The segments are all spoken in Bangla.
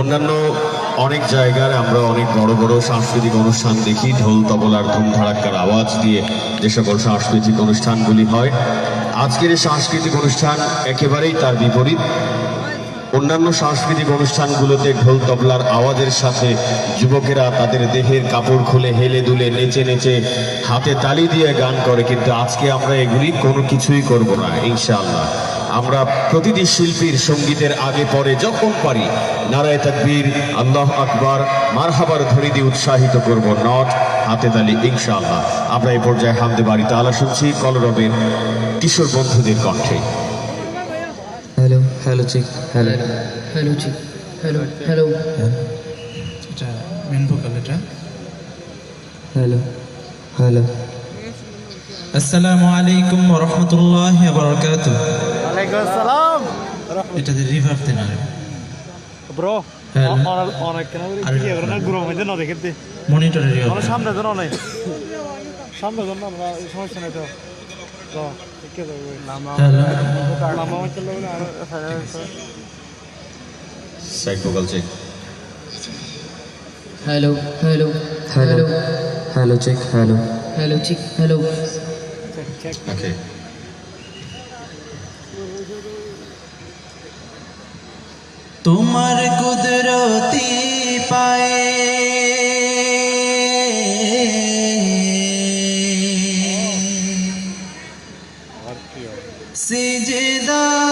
অন্যান্য অনেক জায়গায় আমরা অনেক বড় বড় সাংস্কৃতিক অনুষ্ঠান দেখি, ঢোল, তবলার ধুমধাড়াক্কার আওয়াজ দিয়ে যে সকল সাংস্কৃতিক অনুষ্ঠানগুলি হয়। আজকের এই সাংস্কৃতিক অনুষ্ঠান একেবারেই তার বিপরীত। অন্যান্য সাংস্কৃতিক অনুষ্ঠানগুলোতে ঢোল, তবলার আওয়াজের সাথে যুবকেরা তাদের দেহের কাপড় খুলে হেলে দুলে নেচে নেচে হাতে তালি দিয়ে গান করে, কিন্তু আজকে আমরা এগুলি কোনো কিছুই করব না, ইনশাআল্লাহ। আমরা প্রতিটি শিল্পীর সঙ্গীতের আগে পরে যখন পারি নারায় তাকবীর আল্লাহ আকবার মারহাবার ধরি দিয়ে উৎসাহিত করব নট হাতে তালি ইনশাআল্লাহ। আমরা এই পর্যায়ে হামদে বাড়ি তালা শুনছি কলরবের কিশোর বন্ধুদের কণ্ঠে। Hello hello check hello. Hello ji hello. Hello. এটা মেন ভোকাল এটা? Hello hello. আসসালামু আলাইকুম ওয়া রাহমাতুল্লাহি ওয়া বারাকাতুহু। ওয়ালাইকুম আসসালাম। এটাতে রিভার্ব দেন আর ব্রো হ্যালো। অনেক কেন কি করে না গ্রো মধ্যে না দেখতে? মনিটরে আমরা সামনে জন অনেক। সামনে জন আমরা সমস্যা নাই তো। তো কে যাবে hello check hello hello hello hello hello check hello তোমার কুদরতি পায়ে সিজদাতে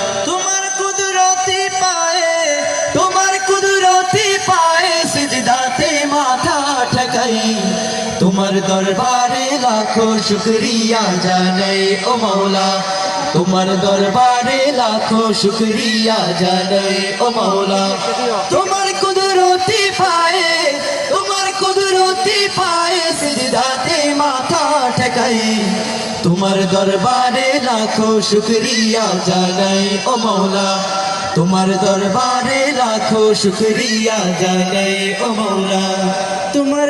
তোমার দরবারে লাখো শুকরিয়া জানাই ও মৌলা তোমার দরবারে লাখো শুকরিয়া জানাই ও মৌলা তোমার কুদরতি পায়ে, তোমার কুদরতি পায়ে সিজদাতে মাথা ঠকাই। তোমার দরবারে লাখো শুকরিয়া জানাই ও মৌলা তোমার দরবারে লাখো শুকরিয়া জানাই ও মৌলা তোমার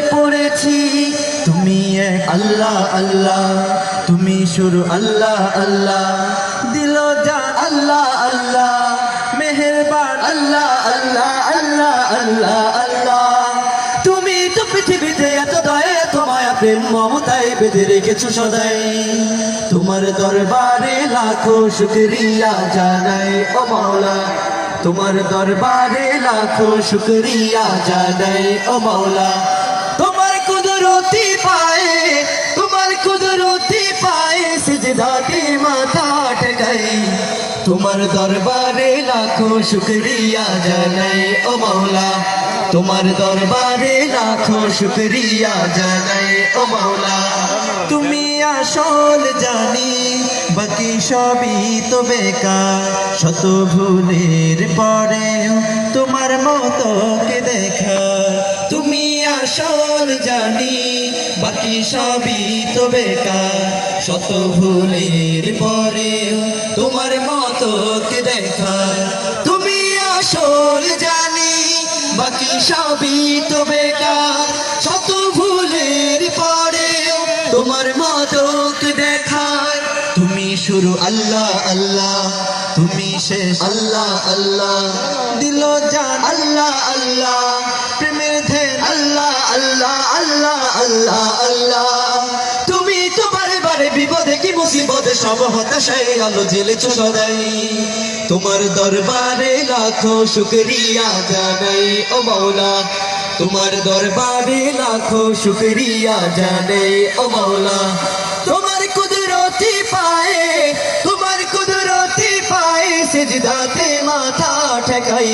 পড়েছি। তুমি এক আল্লাহ আল্লাহ। তুমি শুরু আল্লাহ আল্লাহ। দিল যা আল্লাহ আল্লাহ। মেহেরবান আল্লাহ আল্লাহ আল্লাহ আল্লাহ আল্লাহ। তুমি তো পৃথিবীতে এত দয়া, এত মায়া, প্রেম, মমতায় বেঁধে রেখেছো সদাই। তোমার দরবারে লাখো শুকরিয়া জানাই, ও মাওলা। তোমার দরবারে লাখো শুকরিয়া জানাই, ও মাওলা। মাথা ঠকাই তোমার দরবারে লাখো শুকরিয়া জানাই ও মাওলা। তোমার দরবারে লাখো শুকরিয়া জানাই ও মাওলা। তুমি আসল জানি, বাকি সবই তো বেকার। শত ভুলের পরেও তোমার মতো কে দেখা তুমি আসল জানি বাকি সবই তো বেকার। শত ভুলের পরেও তোমার মতো কে দেখা তুমি আসল জানি, বাকি সবই তো বেকার। শত ভুলের পরে তোমার মদক দেখায় তুমি শুরু আল্লাহ আল্লাহ। তুমি শেষ, আল্লাহ আল্লাহ। দিল জান, আল্লাহ আল্লাহ। প্রেমের আল্লাহ আল্লাহ আল্লাহ। তুমি তো বারে বারে বিপদে কি মুসিবতে? সব হতাশায় আলো জেলেছ সদাই তোমার দরবারে লাখো শুকরিয়া জানাই, ও মাওলা। তোমার দরবারে লাখো শুকরিয়া জানাই, ও মাওলা। তোমার কুদরতি পায়ে, তোমার কুদরতি পায়ে সেজদাতে মাথা ঠেকাই।